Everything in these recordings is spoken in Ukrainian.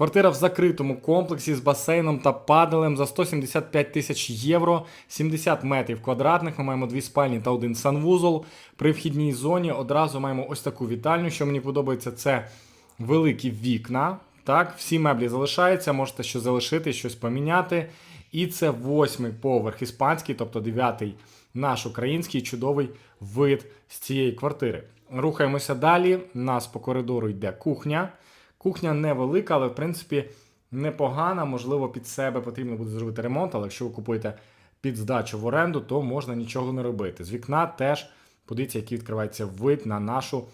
Квартира в закритому комплексі з басейном та падалем за 175 тисяч євро, 70 метрів квадратних. Ми маємо дві спальні та один санвузол. При вхідній зоні одразу маємо ось таку вітальню. Що мені подобається, це великі вікна. Так, всі меблі залишаються, можете що залишити, щось поміняти. І це восьмий поверх іспанський, тобто дев'ятий наш український чудовий вид з цієї квартири. Рухаємося далі. У нас по коридору йде кухня. Кухня невелика, але в принципі непогана. Можливо, під себе потрібно буде зробити ремонт, але якщо ви купуєте під здачу в оренду, то можна нічого не робити. З вікна теж подивіться, який відкривається вид на нашу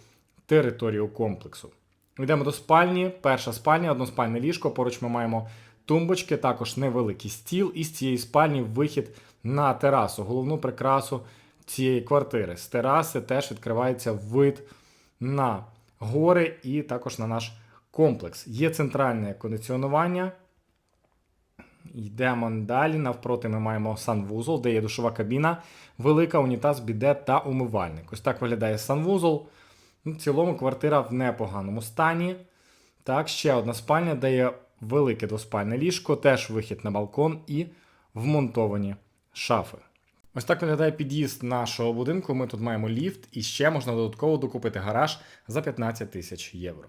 територію комплексу. Йдемо до спальні. Перша спальня, односпальне ліжко. Поруч ми маємо тумбочки, також невеликий стіл. І з цієї спальні вихід на терасу, головну прикрасу цієї квартири. З тераси теж відкривається вид на гори і також на наш комплекс. Є центральне кондиціонування. Йдемо далі. Навпроти ми маємо санвузол, де є душова кабіна, велика унітаз, біде та умивальник. Ось так виглядає санвузол. Ну, В цілому квартира в непоганому стані. Так, ще одна спальня, де є велике двоспальне ліжко, теж вихід на балкон і вмонтовані шафи. Ось так виглядає під'їзд нашого будинку. Ми тут маємо ліфт і ще можна додатково докупити гараж за 15 тисяч євро.